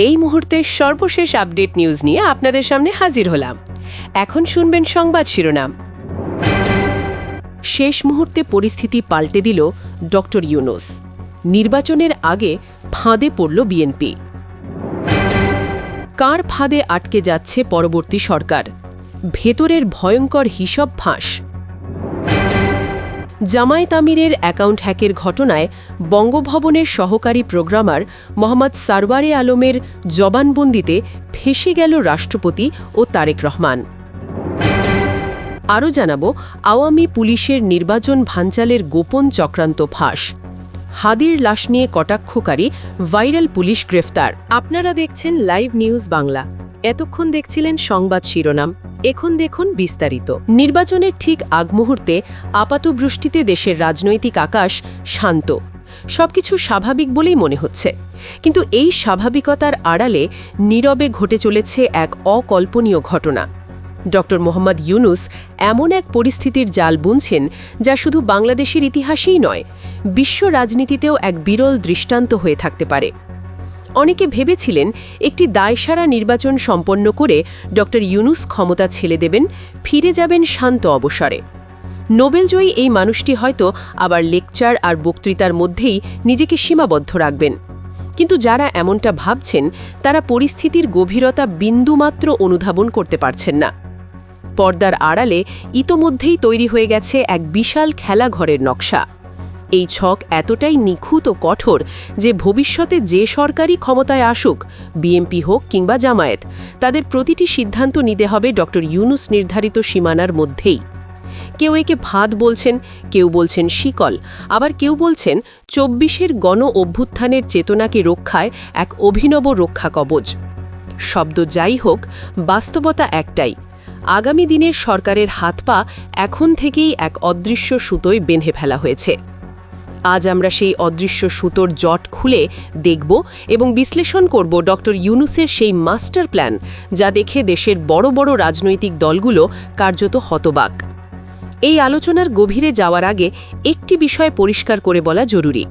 এই মুহূর্তের সর্বশেষ আপডেট নিউজ নিয়ে আপনাদের সামনে হাজির হলাম। এখন শুনবেন সংবাদ শিরোনাম। শেষ মুহূর্তে পরিস্থিতি পাল্টে দিল ডক্টর ইউনুস। নির্বাচনের আগে ফাঁদে পড়ল বিএনপি। কার ফাঁদে আটকে যাচ্ছে পরবর্তী সরকার? ভেতরের ভয়ঙ্কর হিসাব ফাঁস। জামায়াত আমিরের অ্যাকাউন্ট হ্যাকের ঘটনায় বঙ্গভবনের সহকারী প্রোগ্রামার মোহাম্মদ সারওয়ারে আলমের জবানবন্দিতে ফেসে গেল রাষ্ট্রপতি ও তারেক রহমান। আরও জানাব, আওয়ামী পুলিশের নির্বাচন ভাঞ্চালের গোপন চক্রান্ত ফাঁস। হাদির লাশ নিয়ে কটাক্ষকারী ভাইরাল পুলিশ গ্রেফতার। আপনারা দেখছেন লাইভ নিউজ বাংলা। এতক্ষণ দেখছিলেন সংবাদ শিরোনাম। এখন দেখুন বিস্তারিত। নির্বাচনের ঠিক আগ মুহূর্তে আপাতবৃষ্টিতে দেশের রাজনৈতিক আকাশ শান্ত। সবকিছু স্বাভাবিক বলেই মনে হচ্ছে। কিন্তু এই স্বাভাবিকতার আড়ালে নীরবে ঘটে চলেছে এক অকল্পনীয় ঘটনা। ড. মোহাম্মদ ইউনুস এমন এক পরিস্থিতির জাল বুনছেন যা শুধু বাংলাদেশের ইতিহাসেই নয়, বিশ্ব রাজনীতিতেও এক বিরল দৃষ্টান্ত হয়ে থাকতে পারে। অনেকে ভেবেছিলেন একটি দায়সারা নির্বাচন সম্পন্ন করে ড ইউনুস ক্ষমতা ছেলে দেবেন, ফিরে যাবেন শান্ত অবসরে। নোবেলজয়ী এই মানুষটি হয়তো আবার লেকচার আর বক্তৃতার মধ্যেই নিজেকে সীমাবদ্ধ রাখবেন। কিন্তু যারা এমনটা ভাবছেন, তারা পরিস্থিতির গভীরতা বিন্দুমাত্র অনুধাবন করতে পারছেন না। পর্দার আড়ালে ইতোমধ্যেই তৈরি হয়ে গেছে এক বিশাল খেলাঘরের নকশা। এই ছক এতটাই নিখুঁত ও কঠোর যে ভবিষ্যতে যে সরকারি ক্ষমতায় আসুক, বিএমপি হোক কিংবা জামায়াত, তাদের প্রতিটি সিদ্ধান্ত নিতে হবে ড. ইউনুস নির্ধারিত সীমানার মধ্যেই। কেউ একে ভাত বলছেন, কেউ বলছেন শিকল, আবার কেউ বলছেন চব্বিশের গণ অভ্যুত্থানের চেতনাকে রক্ষায় এক অভিনব রক্ষা কবচ। শব্দ যাই হোক, বাস্তবতা একটাই, আগামী দিনের সরকারের হাত পা এখন থেকেই এক অদৃশ্য সুতোয় বেঁধে ফেলা হয়েছে। আজ আমরা সেই অদৃশ্য সুতোর জট খুলে দেখব এবং বিশ্লেষণ করব ডক্টর ইউনুসের সেই মাস্টার প্ল্যান, যা দেখে দেশের বড় বড় রাজনৈতিক দলগুলো কার্যত হতবাক। এই আলোচনার গভীরে যাওয়ার আগে একটি বিষয় পরিষ্কার করে বলা জরুরি।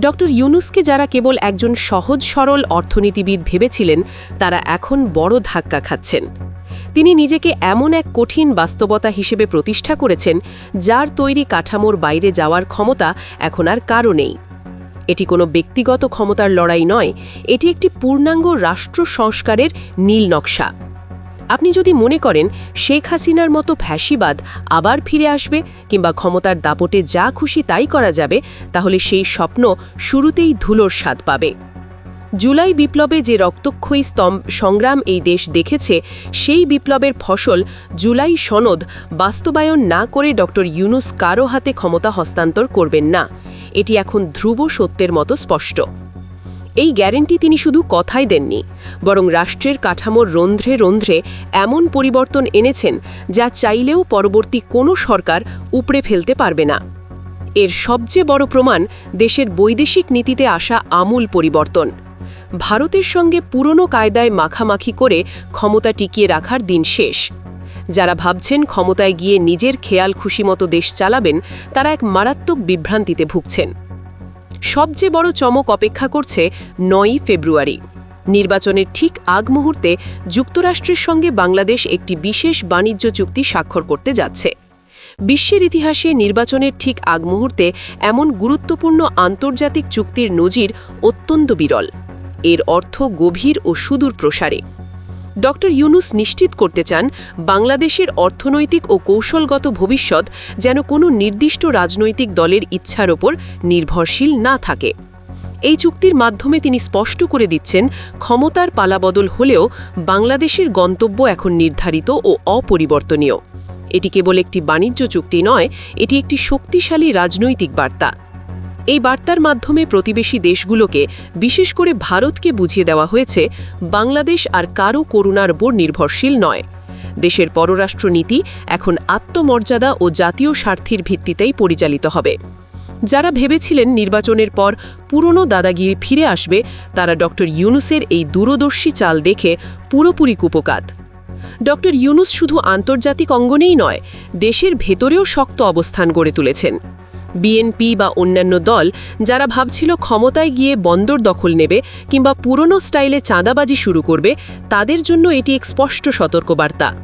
ডক্টর ইউনুসকে যারা কেবল একজন সহজ সরল অর্থনীতিবিদ ভেবেছিলেন, তারা এখন বড় ধাক্কা খাচ্ছেন। তিনি নিজেকে এমন এক কঠিন বাস্তবতা হিসেবে প্রতিষ্ঠা করেছেন, যার তৈরি কাঠামোর বাইরে যাওয়ার ক্ষমতা এখন আর কারও নেই। এটি কোনো ব্যক্তিগত ক্ষমতার লড়াই নয়, এটি একটি পূর্ণাঙ্গ রাষ্ট্র সংস্কারের নীল নকশা। আপনি যদি মনে করেন, শেখ হাসিনার মতো ফ্যাসিবাদ আবার ফিরে আসবে কিংবা ক্ষমতার দাপটে যা খুশি তাই করা যাবে, তাহলে সেই স্বপ্ন শুরুতেই ধুলোর স্বাদ পাবে। জুলাই বিপ্লবে যে রক্তক্ষয়ী স্তম্ভ সংগ্রাম এই দেশ দেখেছে, সেই বিপ্লবের ফসল জুলাই সনদ বাস্তবায়ন না করে ড. ইউনুস কারও হাতে ক্ষমতা হস্তান্তর করবেন না। এটি এখন ধ্রুব সত্যের মতো স্পষ্ট। এই গ্যারেন্টি তিনি শুধু কথাই দেননি, বরং রাষ্ট্রের কাঠামোর রন্ধ্রে রন্ধ্রে এমন পরিবর্তন এনেছেন যা চাইলেও পরবর্তী কোনো সরকার উপড়ে ফেলতে পারবে না। এর সবচেয়ে বড় প্রমাণ দেশের বৈদেশিক নীতিতে আসা আমূল পরিবর্তন। ভারতের সঙ্গে পুরনো কায়দায় মাখামাখি করে ক্ষমতা টিকিয়ে রাখার দিন শেষ। যারা ভাবছেন ক্ষমতায় গিয়ে নিজের খেয়াল খুশিমতো দেশ চালাবেন, তারা এক মারাত্মক বিভ্রান্তিতে ভুগছেন। সবচেয়ে বড় চমক অপেক্ষা করছে নয়ই ফেব্রুয়ারি। নির্বাচনের ঠিক আগ মুহূর্তে যুক্তরাষ্ট্রের সঙ্গে বাংলাদেশ একটি বিশেষ বাণিজ্য চুক্তি স্বাক্ষর করতে যাচ্ছে। বিশ্বের ইতিহাসে নির্বাচনের ঠিক আগ মুহূর্তে এমন গুরুত্বপূর্ণ আন্তর্জাতিক চুক্তির নজির অত্যন্ত বিরল। এর অর্থ গভীর ও সুদূর প্রসারে। ড ইউনুস নিশ্চিত করতে চান, বাংলাদেশের অর্থনৈতিক ও কৌশলগত ভবিষ্যৎ যেন কোনো নির্দিষ্ট রাজনৈতিক দলের ইচ্ছার ওপর নির্ভরশীল না থাকে। এই চুক্তির মাধ্যমে তিনি স্পষ্ট করে দিচ্ছেন, ক্ষমতার পালাবদল হলেও বাংলাদেশের গন্তব্য এখন নির্ধারিত ও অপরিবর্তনীয়। এটি কেবল একটি বাণিজ্য চুক্তি নয়, এটি একটি শক্তিশালী রাজনৈতিক বার্তা। এই বার্তার মাধ্যমে প্রতিবেশী দেশগুলোকে, বিশেষ করে ভারতকে বুঝিয়ে দেওয়া হয়েছে, বাংলাদেশ আর কারও করুণার উপর নির্ভরশীল নয়। দেশের পররাষ্ট্রনীতি এখন আত্মমর্যাদা ও জাতীয় স্বার্থের ভিত্তিতেই পরিচালিত হবে। যারা ভেবেছিলেন নির্বাচনের পর পুরনো দাদাগিরি ফিরে আসবে, তারা ড. ইউনুসের এই দূরদর্শী চাল দেখে পুরোপুরি কুপকাত। ড. ইউনুস শুধু আন্তর্জাতিক অঙ্গনেই নয়, দেশের ভেতরেও শক্ত অবস্থান গড়ে তুলেছেন। বিএনপি বা অন্যান্য দল যারা ভাবছিল ক্ষমতায় গিয়ে বন্দর দখল নেবে কিংবা পুরনো স্টাইলে চাঁদাবাজি শুরু করবে, তাদের জন্য এটি এক স্পষ্ট সতর্কবার্তা।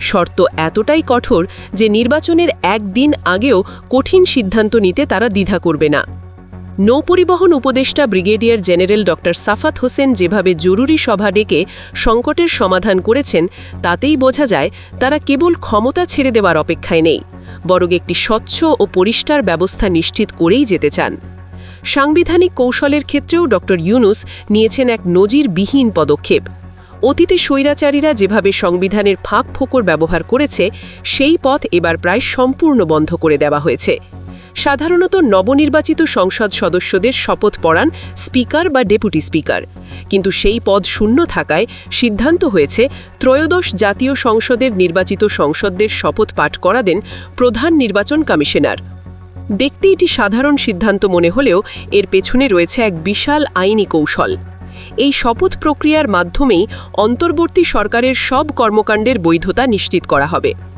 শর্ত এতটাই কঠোর যে নির্বাচনের একদিন আগেও কঠিন সিদ্ধান্ত নিতে তারা দ্বিধা করবে না। নৌপরিবহন উপদেষ্টা ব্রিগেডিয়ার জেনারেল ডক্টর সাফাত হোসেন যেভাবে জরুরি সভা ডেকে সংকটের সমাধান করেছেন, তাতেই বোঝা যায় তারা কেবল ক্ষমতা ছেড়ে দেওয়ার অপেক্ষায় নেই। বরং একটি স্বচ্ছ ও পরিষ্কার ব্যবস্থা নিশ্চিত করেই যেতে চান। সাংবিধানিক কৌশলের ক্ষেত্রেও ড. ইউনুস নিয়েছেন এক নজিরবিহীন পদক্ষেপ। অতীতে স্বৈরাচারীরা যেভাবে সংবিধানের ফাঁক ফোকর ব্যবহার করেছে, সেই পথ এবার প্রায় সম্পূর্ণ বন্ধ করে দেওয়া হয়েছে। সাধারণত নবনির্বাচিত সংসদ সদস্যদের শপথ পড়ান স্পিকার বা ডেপুটি স্পিকার। কিন্তু সেই পদ শূন্য থাকায় সিদ্ধান্ত হয়েছে ত্রয়োদশ জাতীয় সংসদের নির্বাচিত সংসদদের শপথ পাঠ করাদেন প্রধান নির্বাচন কমিশনার। দেখতে এটি সাধারণ সিদ্ধান্ত মনে হলেও এর পেছনে রয়েছে এক বিশাল আইনি কৌশল। এই শপথ প্রক্রিয়ার মাধ্যমেই অন্তর্বর্তী সরকারের সব কর্মকাণ্ডের বৈধতা নিশ্চিত করা হবে।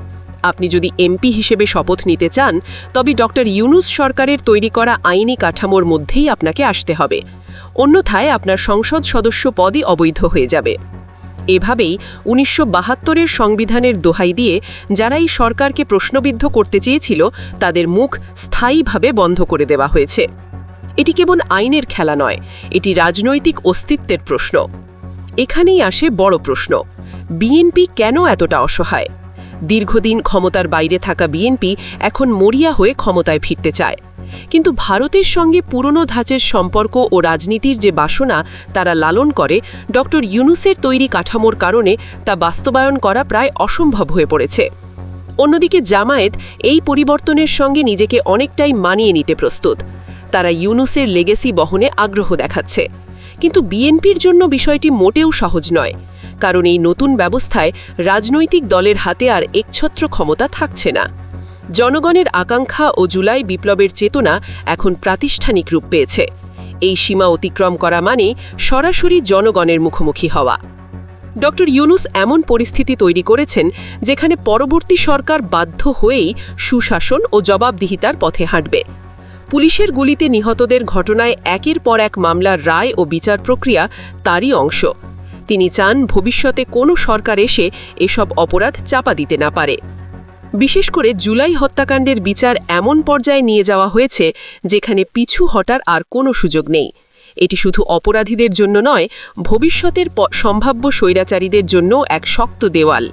আপনি যদি এমপি হিসেবে শপথ নিতে চান, তবে ডক্টর ইউনুস সরকারের তৈরি করা আইনি কাঠামোর মধ্যেই আপনাকে আসতে হবে। অন্যথায় আপনার সংসদ সদস্য পদই অবৈধ হয়ে যাবে। এভাবেই উনিশশো বাহাত্তরের সংবিধানের দোহাই দিয়ে যারা এই সরকারকে প্রশ্নবিদ্ধ করতে চেয়েছিল, তাদের মুখ স্থায়ীভাবে বন্ধ করে দেওয়া হয়েছে। এটি কেবল আইনের খেলা নয়, এটি রাজনৈতিক অস্তিত্বের প্রশ্ন। এখানেই আসে বড় প্রশ্ন, বিএনপি কেন এতটা অসহায়? দীর্ঘদিন ক্ষমতার বাইরে থাকা বিএনপি এখন মরিয়া হয়ে ক্ষমতায় ফিরতে চায়। কিন্তু ভারতের সঙ্গে পুরনো ধাঁচের সম্পর্ক ও রাজনীতির যে বাসনা তারা লালন করে, ডক্টর ইউনুসের তৈরি কাঠামোর কারণে তা বাস্তবায়ন করা প্রায় অসম্ভব হয়ে পড়েছে। অন্যদিকে জামায়াত এই পরিবর্তনের সঙ্গে নিজেকে অনেকটাই মানিয়ে নিতে প্রস্তুত। তারা ইউনুসের লেগেসি বহনে আগ্রহ দেখাচ্ছে। কিন্তু বিএনপির জন্য বিষয়টি মোটেও সহজ নয়, কারণ এই নতুন ব্যবস্থায় রাজনৈতিক দলের হাতে আর একছত্র ক্ষমতা থাকছে না। জনগণের আকাঙ্ক্ষা ও জুলাই বিপ্লবের চেতনা এখন প্রাতিষ্ঠানিক রূপ পেয়েছে। এই সীমা অতিক্রম করা মানে সরাসরি জনগণের মুখোমুখি হওয়া। ডক্টর ইউনুস এমন পরিস্থিতি তৈরি করেছেন যেখানে পরবর্তী সরকার বাধ্য হয়েই সুশাসন ও জবাবদিহিতার পথে হাঁটবে। পুলিশের গুলিতে নিহতদের ঘটনায় একের পর এক মামলার রায় ও বিচার প্রক্রিয়া তারই অংশ। তিনি চান ভবিষ্যতে কোনো সরকার এসে এসব অপরাধ চাপা দিতে না পারে। বিশেষ করে জুলাই হত্যাকাণ্ডের বিচার এমন পর্যায়ে নিয়ে যাওয়া হয়েছে যেখানে পিছু হটার আর কোনো সুযোগ নেই। এটি শুধু অপরাধীদের জন্য নয়, ভবিষ্যতের সম্ভাব্য স্বৈরাচারীদের জন্য এক শক্ত দেওয়াল।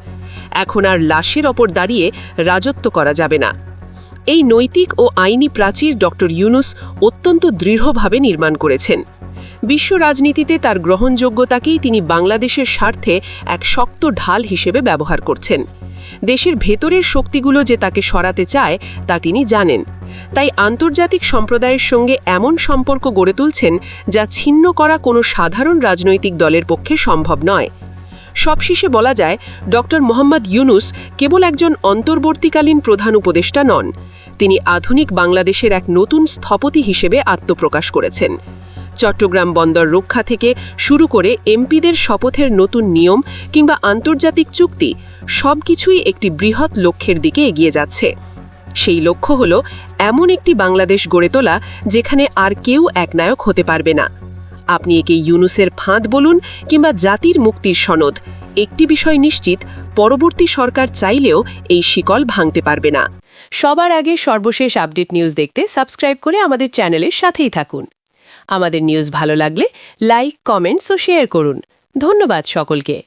এখন আর লাশের ওপর দাঁড়িয়ে রাজত্ব করা যাবে না। এই নৈতিক ও আইনি প্রাচীর ডক্টর ইউনুস অত্যন্ত দৃঢ়ভাবে নির্মাণ করেছেন। বিশ্ব রাজনীতিতে তার গ্রহণযোগ্যতাকেই তিনি বাংলাদেশের স্বার্থে এক শক্ত ঢাল হিসেবে ব্যবহার করছেন। দেশের ভেতরের শক্তিগুলো যে তাকে সরাতে চায়, তা তিনি জানেন। তাই আন্তর্জাতিক সম্প্রদায়ের সঙ্গে এমন সম্পর্ক গড়ে তুলছেন যা ছিন্ন করা কোনো সাধারণ রাজনৈতিক দলের পক্ষে সম্ভব নয়। সবশেষে বলা যায়, ডক্টর মোহাম্মদ ইউনুস কেবল একজন অন্তর্বর্তীকালীন প্রধান উপদেষ্টা নন, তিনি আধুনিক বাংলাদেশের এক নতুন স্থপতি হিসেবে আত্মপ্রকাশ করেছেন। চট্টগ্রাম বন্দর রক্ষা থেকে শুরু করে এমপিদের শপথের নতুন নিয়ম কিংবা আন্তর্জাতিক চুক্তি সবকিছুই একটি বৃহৎ লক্ষ্যের দিকে এগিয়ে যাচ্ছে। সেই লক্ষ্য হল, এমন একটি বাংলাদেশ গড়ে তোলা যেখানে আর কেউ একনায়ক হতে পারবে না। আপনি একে ইউনুসের ফাঁদ বলুন কিংবা জাতির মুক্তির সনদ। একটি বিষয় নিশ্চিত, পরবর্তী সরকার চাইলেও এই শিকল ভাঙতে পারবে না। সবার আগে সর্বশেষ আপডেট নিউজ দেখতে সাবস্ক্রাইব করে আমাদের চ্যানেলের সাথেই থাকুন। আমাদের নিউজ ভালো লাগলে লাইক, কমেন্টস ও শেয়ার করুন। ধন্যবাদ সকলকে।